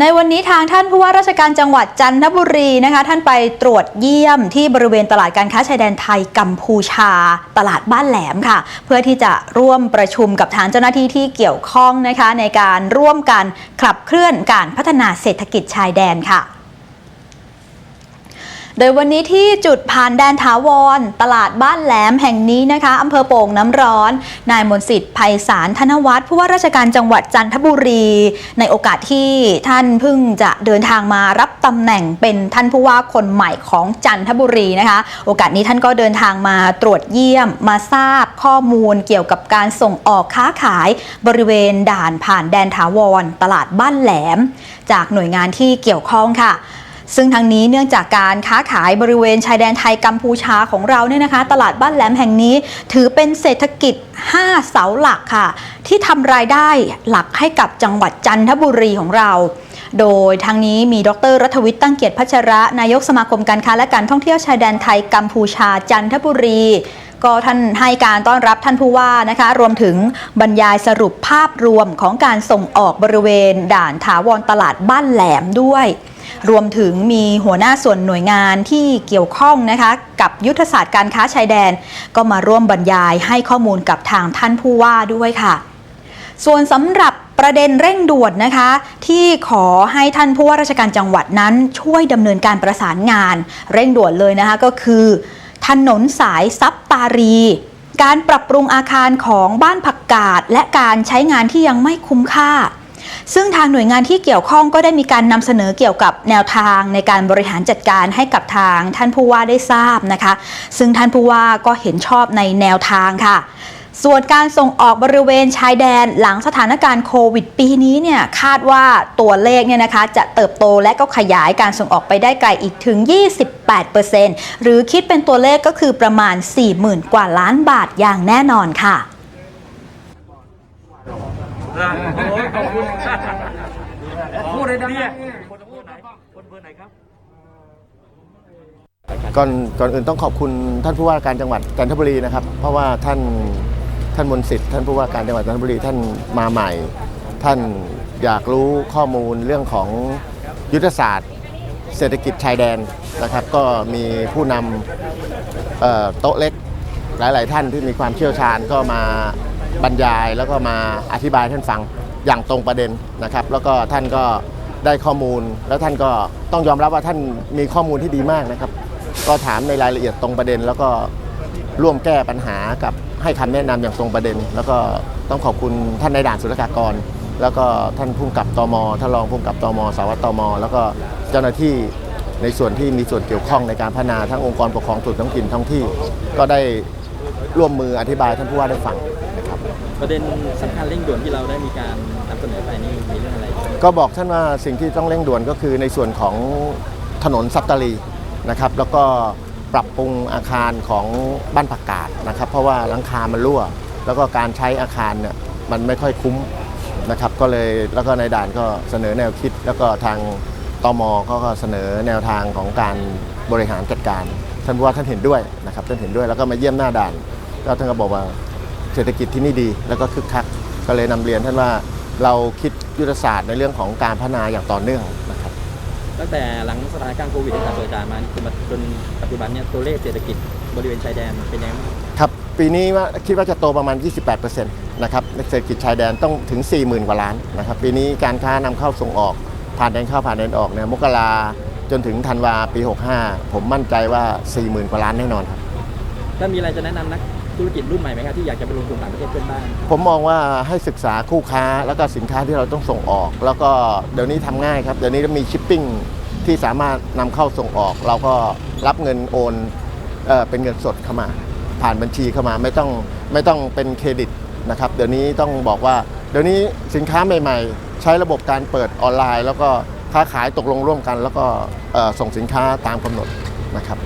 ในวันนี้ทางท่านผู้ว่าราชการจังหวัดจันทบุรีนะคะ ท่านไปตรวจเยี่ยมที่บริเวณตลาดการค้าชายแดนไทยกัมพูชา ตลาดบ้านแหลมค่ะ เพื่อที่จะร่วมประชุมกับทางเจ้าหน้าที่ที่เกี่ยวข้องนะคะ ในการร่วมกันขับเคลื่อนการพัฒนาเศรษฐกิจชายแดนค่ะ โดยวันนี้ที่จุดผ่านแดนถาวร ตลาดบ้านแหลมแห่งนี้นะคะอำเภอโป่งน้ำร้อน นายมนสิทธิ์ไพศาลธนวัฒน์ผู้ว่าราชการจังหวัดจันทบุรี ในโอกาสที่ท่านเพิ่งจะเดินทางมารับตำแหน่งเป็นท่านผู้ว่าคนใหม่ของจันทบุรีนะคะ โอกาสนี้ท่านก็เดินทางมาตรวจเยี่ยมมาทราบข้อมูลเกี่ยวกับการส่งออกค้าขายบริเวณด่านผ่านแดนถาวร ตลาดบ้านแหลม จากหน่วยงานที่เกี่ยวข้องค่ะ ซึ่งทางนี้เนื่องจากการค้าขายบริเวณชายแดนไทยกัมพูชาของเราเนี่ยนะคะ ตลาดบ้านแหลมแห่งนี้ ถือเป็นเศรษฐกิจ 5 เสาหลักค่ะ ที่ทำรายได้หลักให้กับจังหวัดจันทบุรีของเราโดยทางนี้มีดรรัฐวิทย์ตั้งเกียรติพัชระ นายกสมาคมการค้าและการท่องเที่ยวชายแดนไทยกัมพูชาจันทบุรี ก็ท่านให้การต้อนรับท่านผู้ว่านะคะ รวมถึงบรรยายสรุปภาพรวมของการส่งออกบริเวณด่านถาวรตลาดบ้านแหลมด้วย รวมถึงมีหัวหน้าส่วนหน่วยงานที่เกี่ยวข้องนะคะกับยุทธศาสตร์การค้าชายแดน ก็มาร่วมบรรยายให้ข้อมูลกับทางท่านผู้ว่าด้วยค่ะ ส่วนสำหรับประเด็นเร่งด่วนนะคะ ที่ขอให้ท่านผู้ว่าราชการจังหวัดนั้นช่วยดำเนินการประสานงาน เร่งด่วนเลยนะคะก็คือ ถนนสายซับตารี การปรับปรุงอาคารของบ้านผักกาดและการใช้งานที่ยังไม่คุ้มค่า ซึ่งทางหน่วยงานที่เกี่ยวข้องก็ได้มีการนำเสนอเกี่ยวกับแนวทางในการบริหารจัดการให้กับทางท่านผู้ว่าได้ทราบนะคะ ซึ่งท่านผู้ว่าก็เห็นชอบในแนวทางค่ะ ส่วนการส่งออกบริเวณชายแดนหลังสถานการณ์โควิดปีนี้เนี่ยคาดว่าตัวเลขเนี่ยนะคะจะเติบโตและก็ขยายการส่งออกไปได้ไกลอีกถึง 28%หรือคิดเป็นตัวเลขก็คือประมาณ 40,000 กว่าล้านบาทอย่างแน่นอนค่ะ ขอบคุณพูดเลยดังๆคนอำเภอไหนคนอำเภอไหนครับก่อนก่อนอื่นต้องขอบคุณท่านผู้ว่าการจังหวัดจันทบุรีนะครับ เพราะว่าท่านท่านมนต์สิทธิ์ท่านผู้ว่าการจังหวัดจันทบุรีท่านมาใหม่ ท่านอยากรู้ข้อมูลเรื่องของยุทธศาสตร์ เศรษฐกิจชายแดนนะครับ ก็มีผู้นำเอ่อโต๊ะเล็กหลาย ๆ ท่านที่มีความเชี่ยวชาญก็มา บรรยายแล้วก็มาอธิบายท่านฟังอย่างตรงประเด็นนะครับ แล้วก็ท่านก็ได้ข้อมูล แล้วท่านก็ต้องยอมรับว่าท่านมีข้อมูลที่ดีมากนะครับ ก็ถามในรายละเอียดตรงประเด็น แล้วก็ร่วมแก้ปัญหากับให้คำแนะนำอย่างตรงประเด็น แล้วก็ต้องขอบคุณท่านในด่านสุรกากร แล้วก็ท่านผู้กับตมท่านรองผู้กับตมสาวัตรตมแล้วก็เจ้าหน้าที่ในส่วนที่มีส่วนเกี่ยวข้องในการพัฒนาทั้งองค์กรปกครองส่วนท้องถิ่นท้องที่ ก็ได้ร่วมมืออธิบายท่านผู้ว่าได้ฟัง ประเด็นสำคัญเร่งด่วนที่เราได้มีการนำเสนอไปนี่มีเรื่องอะไรบ้างก็บอกท่านว่าสิ่งที่ต้องเร่งด่วนก็คือในส่วนของถนนซับตาลีนะครับ แล้วก็ปรับปรุงอาคารของบ้านผักกาดนะครับ เพราะว่าหลังคามันรั่ว แล้วก็การใช้อาคารเนี่ยมันไม่ค่อยคุ้มนะครับ ก็เลยแล้วก็ในด่านก็เสนอแนวคิด แล้วก็ทางตมเขาก็เสนอแนวทางของการบริหารจัดการ ท่านผู้ว่าท่านเห็นด้วยนะครับท่านเห็นด้วยแล้วก็มาเยี่ยมหน้าด่านแล้วท่านก็บอกว่า เศรษฐกิจที่นี่ดี แล้วก็คึกคักก็เลยนำเรียนท่านว่าเราคิดยุทธศาสตร์ในเรื่องของการพัฒนาอย่างต่อเนื่องนะครับตั้งแต่หลังสถานการณ์โควิดตั้งแต่เปิดด่านมานี่คือมาจนปัจจุบันเนี่ยตัวเลขเศรษฐกิจบริเวณชายแดนเป็นยังไงบ้างครับปีนี้ว่าคิดว่าจะโตประมาณ 28%นะครับในเศรษฐกิจชายแดนต้องถึง 40,000 กว่าล้านนะครับปีนี้การค้านำเข้าส่งออก ผ่านแดนเข้าผ่านแดนออกเนี่ยมกราจนถึงธันวาปี 65 ผมมั่นใจว่า 40,000 กว่าล้านแน่นอนครับถ้ามีอะไรจะแนะนำนัก ธุรกิจรุ่นใหม่ไหมครับที่อยากจะไปลงทุนต่างประเทศเพื่อนบ้านผมมองว่าให้ศึกษาคู่ค้าแล้วก็สินค้าที่เราต้องส่งออก แล้วก็เดี๋ยวนี้ทำง่ายครับเดี๋ยวนี้มีชิปปิ้งที่สามารถนำเข้าส่งออก เราก็รับเงินโอนเอเป็นเงินสดเข้ามา ผ่านบัญชีเข้ามาไม่ต้องไม่ต้องเป็นเครดิตนะครับเดี๋ยวนี้ต้องบอกว่า เดี๋ยวนี้สินค้าใหม่ ๆ ใช้ระบบการเปิดออนไลน์ แล้วก็ค้าขายตกลงร่วมกัน แล้วก็ส่งสินค้าตามกำหนดนะครับ